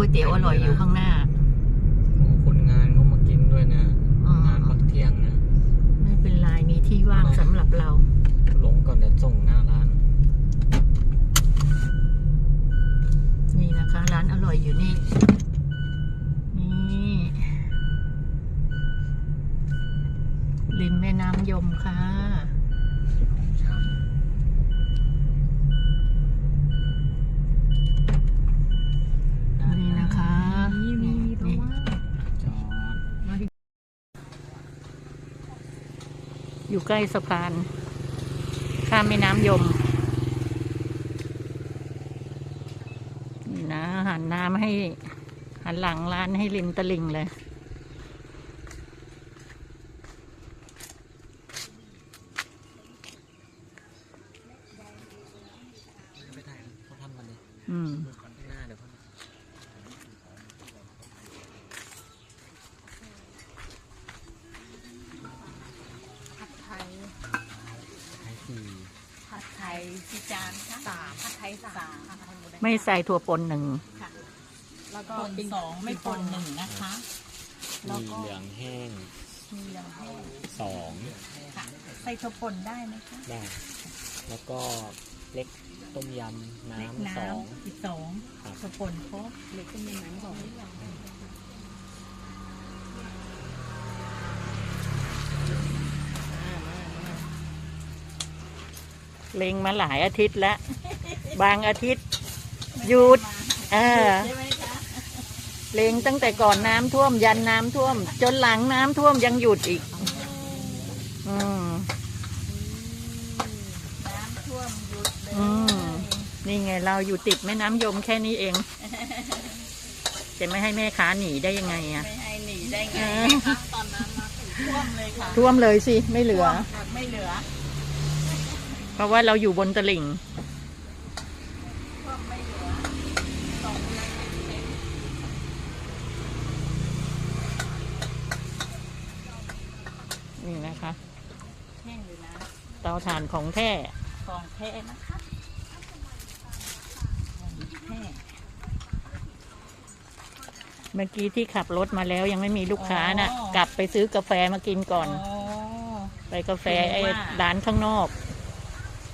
ก๋วยเตี๋ยวอร่อยอยู่ข้างหน้าโอ้คนงานเขามากินด้วยนะอ๋องานพักเที่ยงนะไม่เป็นไรมีที่ว่างสำหรับเรา ลงก่อนเดี๋ยวส่งหน้าร้าน นี่นะคะ ร้านอร่อยอยู่นี่ นี่ริมแม่น้ำยมค่ะ ของชาม นี่นะคะนี่นี่ จอด อยู่ใกล้สะพาน ข้ามแม่น้ำยม นี่นะหันน้ำให้ หันหลังร้านให้ริมตลิ่งเลย ไปถ่ายเขาทำกันเลย อืม ข้างหน้าเดี๋ยวเขา ผัดไทย ถ่ายสี่ ผัดไทยกี่จานคะสามผัดไทยสามผัด ไทยหมูแดงไม่ใส่ถั่วปนหนึ่งค่ะแล้วก็เป็นสองไม่ปนหนึ่งนะคะแล้วมีก็เหลืองแห้งมีเหลืองแห้งสองค่ะใส่ถั่วป่นได้ไหมคะได้ แล้วก็เล็กต้มยำเล็กน้ำสองน้ำอีกสองครับถั่วป่นครบเล็กก็มีน้ำสองเล็งมาหลายอาทิตย์แล้ว บางอาทิตย์ หยุดเออใช่ไหมคะเล็งตั้งแต่ก่อนน้ำท่วมยันน้ำท่วม จนหลังน้ำท่วมยังหยุดอีก อืมน้ำท่วมหยุดเลยอืมนี่ไงเราอยู่ติดแม่น้ำยมแค่นี้เอง จะไม่ให้แม่ค้าหนีได้ยังไงอะไม่ให้หนีได้ไงเออคะตอนนั้นมาถึงท่วมเลยค่ะท่วมเลยสิ ไม่เหลือท่วมแบบไม่เหลือ เพราะว่าเราอยู่บนตลิ่ง ท่วมไม่เหลือสองเลยเต็ม นี่นะคะ แห้งเลยนะเตาถ่านของแท้ของแท้นะคะของแท้เมื่อกี้ที่ขับรถมาแล้วยังไม่มีลูกค้าน่ะอ๋อกลับไปซื้อกาแฟมากินก่อนอ๋อไปกาแฟถึงไอ้ว่าร้านข้างนอก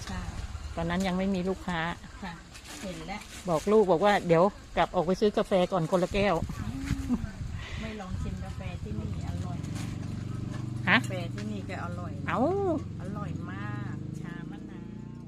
ใช่ตอนนั้นยังไม่มีลูกค้าค่ะเห็นแล้ว บอกลูกบอกว่าเดี๋ยวกลับออกไปซื้อกาแฟก่อนคนละแก้ว ไม่ลองชิมกาแฟที่นี่อร่อย ฮะ กาแฟที่นี่ก็อร่อย เอาอร่อยมาก ชามะนาว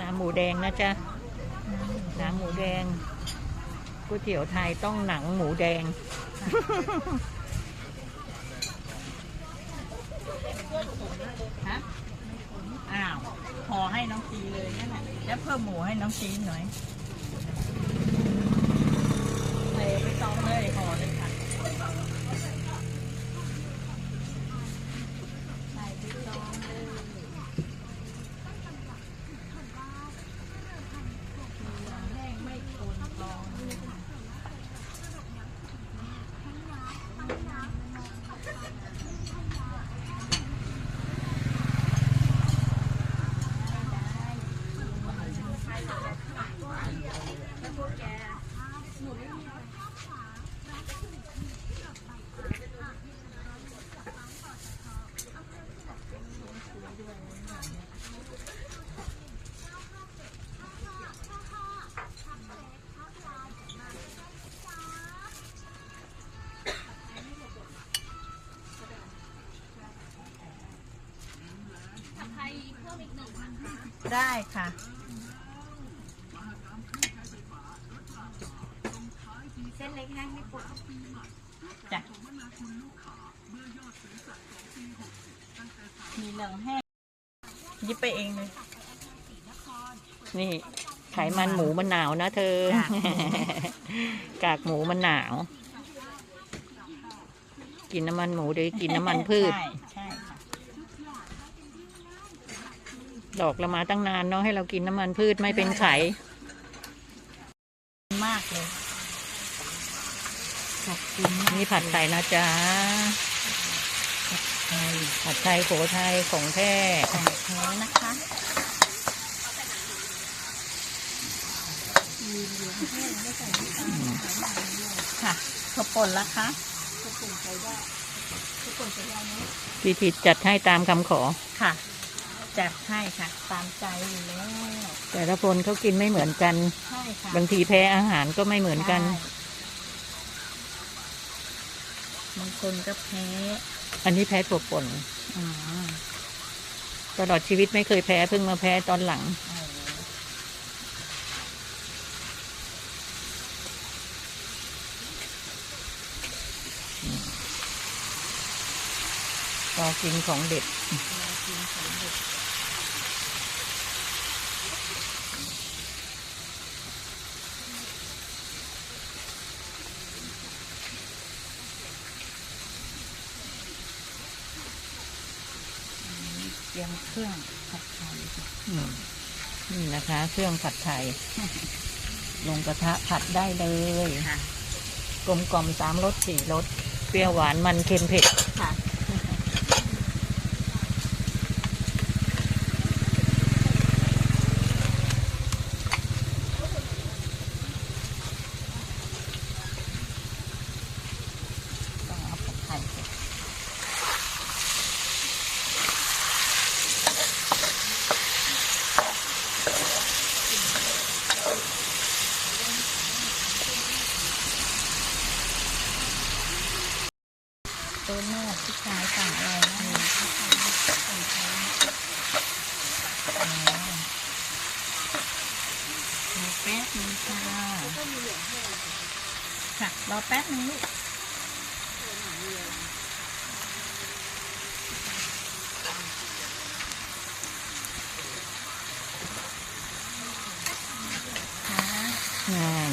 น้ำหมูแดงนะจ๊ะน้ำหมู แดงก๋วยเตี๋ยวไทยต้องหนังหมูแดง ฮะ อ้าว พอให้น้องจีเลยนั่นแหละแล้วเพิ่มหมูให้น้องจีหน่อยใส่ไปตองเลยห่อเลยค่ะใส่ไปตองเลยแห้งไม่คนตอง ได้ค่ะ เส้นเล็กแห้งไม่ปวดจ้ะมีเหลืองแห้งหยิบไปเองเลย นี่ไขมันหมูมันหนาวนะเธอ จ้ะ กากหมูมันหนาว กินน้ำมันหมูหรือกินน้ำมันพืช ใช่ใช่ค่ะ ดอกเรามาตั้งนานเนาะให้เรากินน้ำมันพืชไม่เป็นไข มากเลยขอบคุณนี่ผัดไทยนะจ๊ะ ไทยผัดไทยโขไทยของแท้ของแท้นะคะค่ะข้าวป่นละคะพิธีจัดให้ตามคำขอค่ะ จัดให้ค่ะ ตามใจอยู่แล้วแต่ละคนเขากินไม่เหมือนกัน ใช่ค่ะบางทีแพ้อาหารก็ไม่เหมือนกัน ใช่บางคนก็แพ้อันนี้แพ้ถั่วป่นอ๋อตลอดชีวิตไม่เคยแพ้เพิ่งมาแพ้ตอนหลัง เออก็กินของเด็ดเรียมเครื่องผัดไทยค่ะอืมนี่นะคะ เครื่องผัดไทย ลงกระทะผัดได้เลย ค่ะกลมกล่อมสามรสสี่รสเปรี้ยวหวานมันเค็มเผ็ด ค่ะ ต้องเอาผัดไทยเสร็จตัวแม่ผู้ชายสั่งอะไรนะอ๋อรอแป๊บนึงค่ะค่ะ รอแป๊บนึงลูก ค่ะ งาน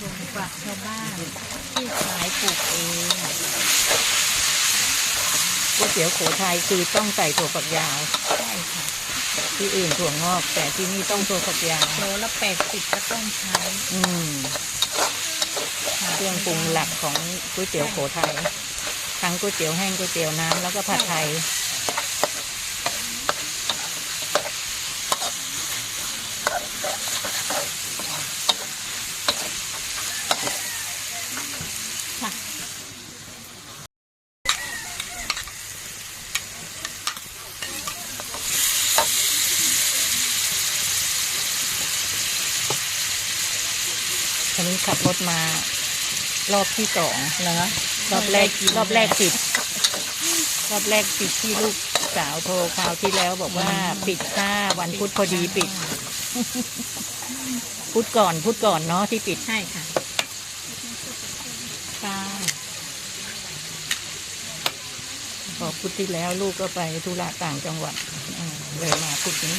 ลงฝักชาวบ้านที่ขายปลูกเอง ก๋วยเตี๋ยวโขทัยคือต้องใส่ถั่วฝักยาว ใช่ค่ะที่อื่นถั่วงอก แต่ที่นี่ต้องถั่วฝักยาว โลละแปดสิบก็ต้องใช้อืมเครื่องปรุงหลักของก๋วยเตี๋ยวโขทัยทั้งก๋วยเตี๋ยวแห้งก๋วยเตี๋ยวน้ำแล้วก็ผัดไทย ค่ะ คันนี้ขับรถ มารอบที่สองเหรอรอบแรกรอบแรกปิด รอบแรกปิดที่ลูกสาวโทรคราวที่แล้วบอกว่าปิดค่าวันพุธพอดีปิด พุธก่อนพุธก่อนเนาะที่ปิดใช่ค่ะค่ะพอพุธที่แล้วลูกก็ไปธุระต่างจังหวัดอ่าเลยมาพุธนี้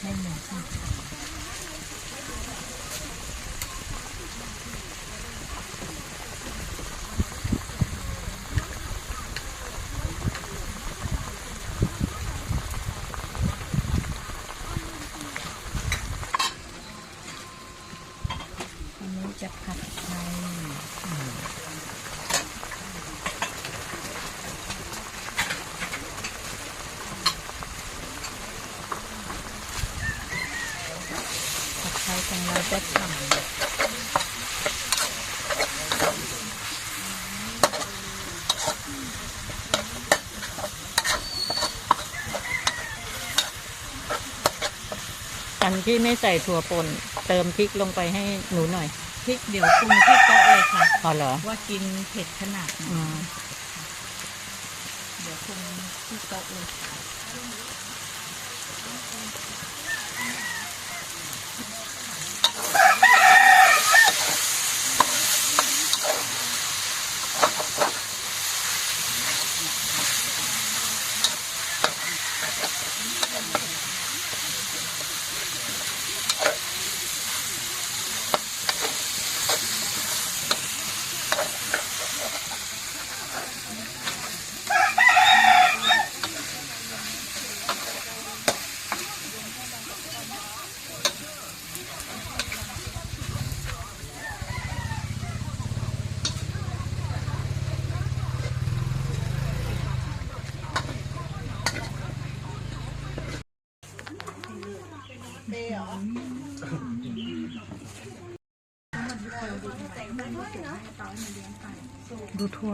ไม่เหมือนกัน อันนี้จะผัดไทยผัดไทยของเรา จะฉ่ำอันที่ไม่ใส่ถั่วป่นเติมพริกลงไปให้หนูหน่อย พริกเดี๋ยวปรุงที่โต๊ะเลยค่ะ พอเหรอ ว่ากินเผ็ดขนาดไหน อืม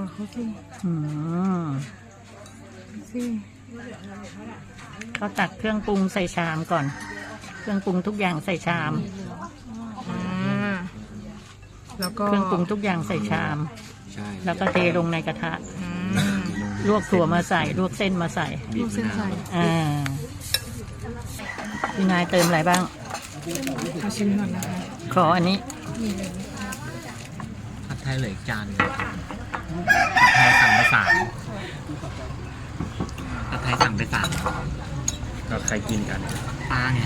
ดูทัวร์เขาสิอืมสิก็ตักเครื่องปรุงใส่ชามก่อน เครื่องปรุงทุกอย่างใส่ชามอ่าแล้วก็เครื่องปรุงทุกอย่างใส่ชาม ใช่แล้วก็เทลงในกระทะ อืมลวกถั่วมาใส่ลวกเส้นมาใส่ลูกเส้นใส่อ่าพี่นายเติมอะไรบ้าง ขอชิมก่อนนะคะขออันนี้ ผัดไทยเหลืออีกจานหนึ่ง ผัดไทยสั่งไปสามผัดไทยสั่งไปสามก็ใครกินกันปลาไง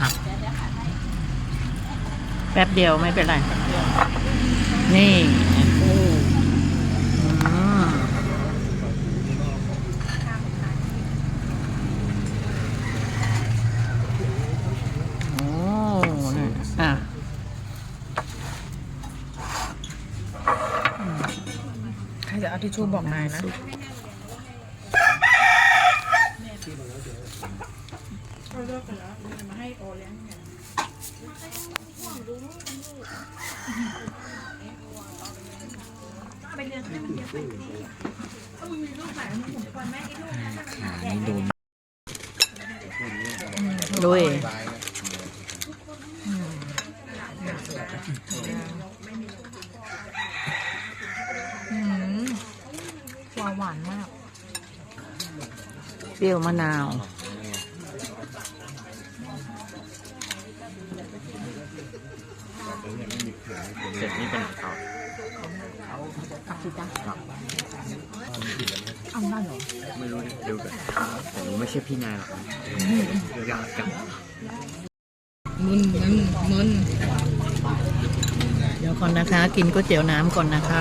ครับ แป๊บเดียวไม่เป็นไร นี่อืมโอ้นี่อะ ใครจะเอา ทิชชู่บอกนายนะ ขานี่โดน ลุย อืม หวานหวานมาก เปรี้ยวมะนาว เสร็จนี่เป็นเขาเอาได้เหรอไม่รู้ดิดูกันแต่หนูไม่ใช่พี่นายหรอกอยากจังมึนมึนมึนเดี๋ยวก่อนนะคะ กินก๋วยเตี๋ยวน้ำก่อนนะคะ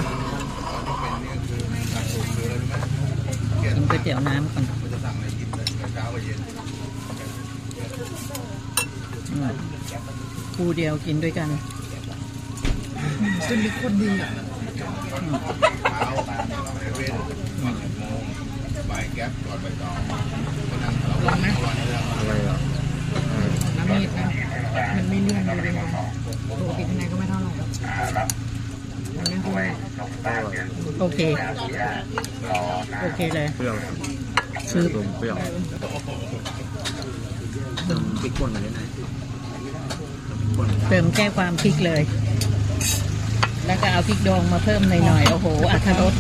เตี๋ยวน้ำก่อนคู่เดียวกินด้วยกันเส้นนี้โคตรดีอะลองไหมอะไรอะน้ำมีดนะมันไม่เลื่อนดูดีนะปกติข้างในก็ไม่เท่าไหร่หรอกมันไม่ค่อยโอเค โอเคเลย เปรี้ยวซื้อลมเปรี้ยวน้ำพริกป่นมาด้วยนะเติมแค่ความพริกเลย แล้วก็เอาพริกดองมาเพิ่มหน่อยๆ โอ้โหอัธรส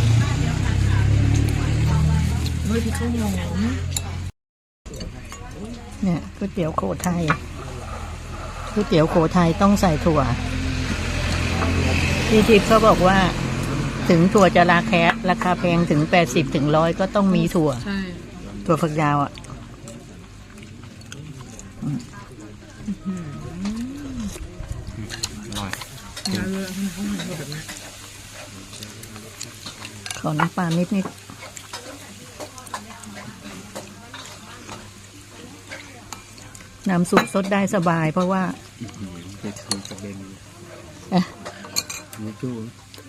เฮ้ยทิชชู่หอมเนี่ยก๋วยเตี๋ยวโขทัยก๋วยเตี๋ยวโขทัยต้องใส่ถั่วพี่ทิพย์เขาบอกว่า ถึงถั่วจะราคาราคาแพงถึงแปดสิบถึงร้อยก็ต้องมีถั่ว ใช่ ถั่วฝักยาวอะอร่อยงานเลยให้เขาเหมือนแบบนี้ขอน้ำปลานิดนิดน้ำซุปซดได้สบายเพราะว่าเด็ดคือกระเด็นเอ๊ะนี่จู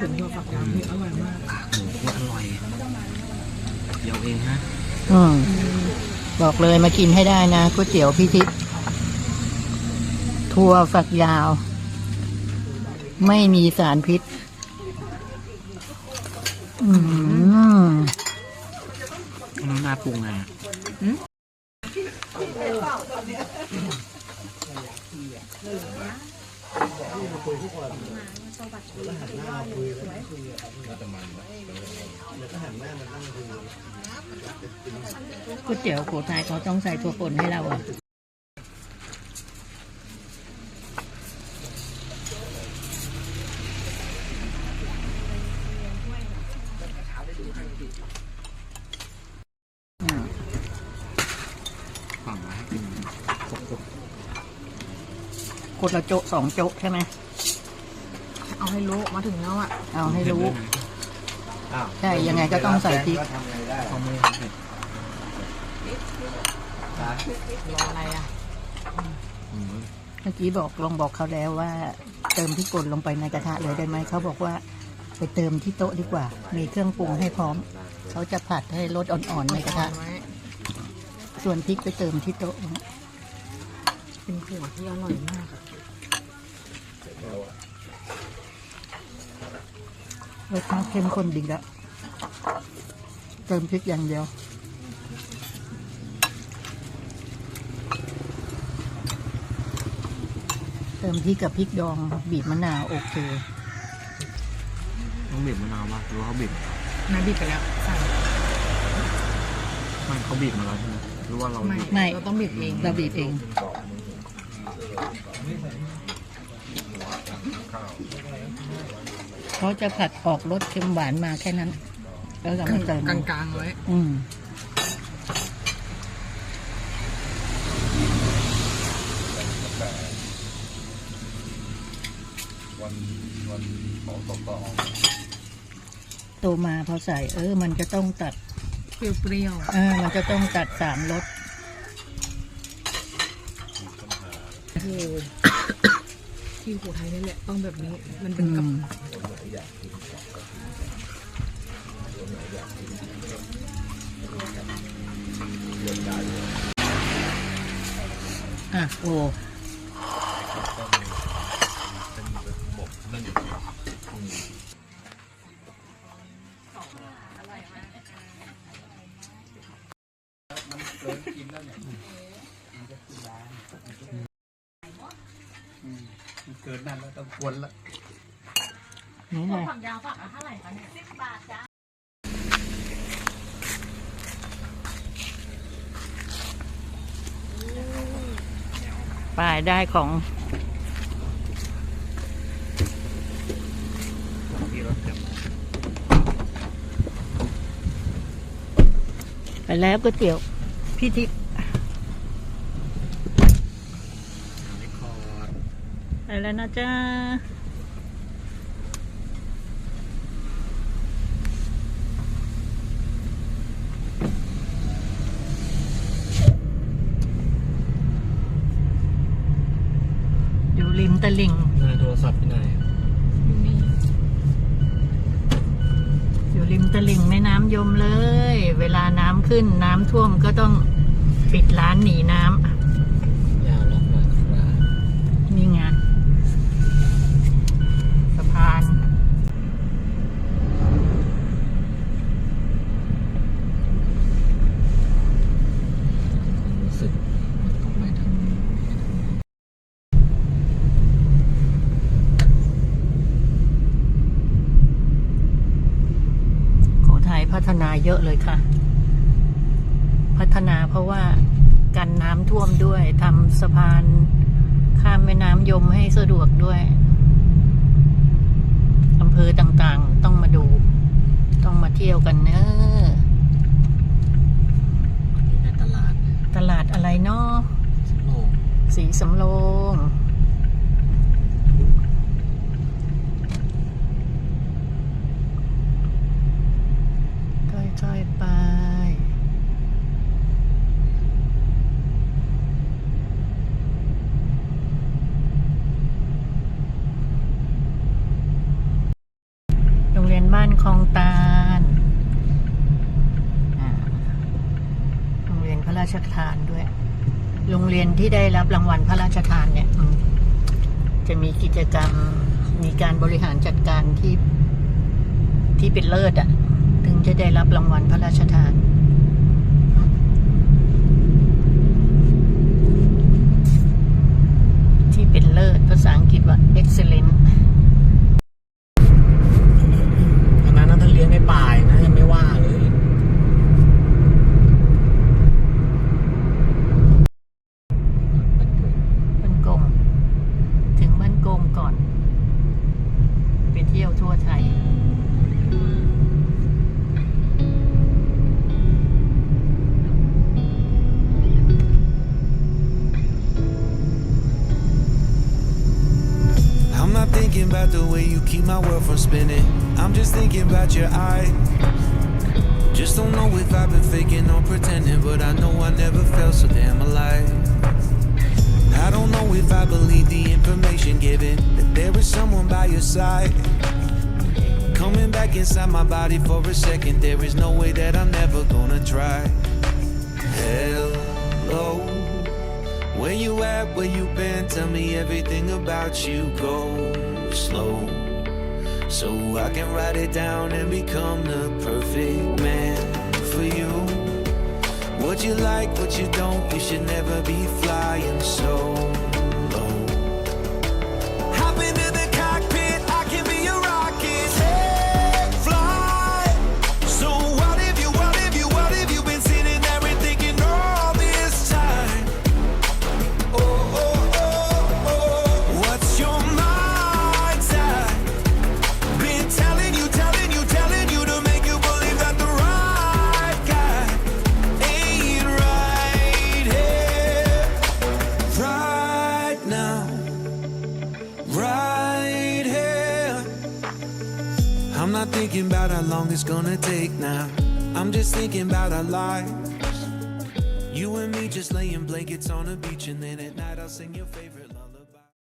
ตัวฝักยาวที่อร่อยมากหมูโคตรอร่อยเดี๋ยวเองฮะอืมบอกเลยมากินให้ได้นะก๋วยเตี๋ยวพี่ทิพย์ถั่วฝักยาว ไม่มีสารพิษ อืม น้ำหน้าปรุงไง วยเตี๋ยวโขทัยเขาต้องใส่ถั่วป่นให้เราอะฝั่งมาให้กินโขคนละโจ๊ะสองโจ๊ะใช่ไหมเอาให้รู้มาถึงแล้วอะ เอาให้รู้ใช่ยังไงก็ต้องใส่พริกเขาไม่เผ็ด รออะไรอะอืมเมื่อกี้บอกลองบอกเขาแล้วว่า เติมพริกป่นลงไปในกระทะเลยได้ไหมเขาบอกว่า ไปเติมที่โต๊ะดีกว่า มีเครื่องปรุงให้พร้อม เขาจะผัดให้รสอ่อนๆในกระทะไว้ส่วนพริกไปเติมที่โต๊ะ เป็นหัวที่อร่อยมากรสชาติเข้มข้นดีละเติมพริกอย่างเดียว ติมพริกกับพริกดองบีบมะนาวโอเคต้องบีบมะนาวมากหรือว่าเขาบีบน้ำบีบไปแล้วสั่งไม่เขาบีบมาแล้วใช่ไหมหรือว่าเราไม่บีบไม่เราต้องบีบเองเราบีบเองเขาจะผัดออกรสเค็มหวานมาแค่นั้น แล้วเรามาเติมกลางๆไว้อืม โตมาพอใส่ เออ มันจะต้องตัดเปรี้ยวเออมันจะต้องตัดสามรสๆโอ้โหที่หัวไทยนี่แหละต้องแบบนี้ มันเป็อืนกับมอะโอ้ เกินนั่นแล้วต้องกวนละนี่ไงไปได้ของไปแล้วก๋วยเตี๋ยวพี่ทิพย์ไป แล้วนะจ๊ะอยู่ริมตลิ่งนายโทรศัพท์พี่นายอยู่นี่อยู่ริมตลิ่งแม่น้ำยมเลย เวลาน้ำขึ้นน้ำท่วมก็ต้องปิดร้านหนีน้ยาวล็อกมาครับำนี่ไงสะพาน รู้สึกมันต้องไปทางนี้ โขทัยพัฒนาเยอะเลยค่ะ พัฒนาเพราะว่ากันน้ำท่วมด้วยทำสะพาน ข้ามแม่น้ำยมให้สะดวกด้วยอำเภอต่างๆต้องมาดู ต้องมาเที่ยวกันเนอะนี่ในตลาดนะตลาดอะไรเนาะสโลงสีสำโรงค่อยๆไป โรงเรียนบ้านคลองตาลอ่าโรงเรียนพระราชทานด้วย โรงเรียน ที่ได้รับรางวัลพระราชทานเนี่ยจะมีกิจกรรมมีการบริหารจัดการที่ที่เป็นเลิศอะ่ะ ถึงจะได้รับรางวัลพระราชทานที่เป็นเลิศภาษาอังกฤษว่า excellent thinking about the way you keep my world from spinning. I'm just thinking about your eyes. Just don't know if I've been faking or pretending, but I know I never felt so damn alive. I don't know if I believe the information given that there is someone by your side. Coming back inside my body for a second, there is no way that I'm never gonna try. Hello, where you at? Where you been? Tell me everything about you. Go slow, so I can write it down and become the perfect man for you. What you like, what you don't, you should never be flying so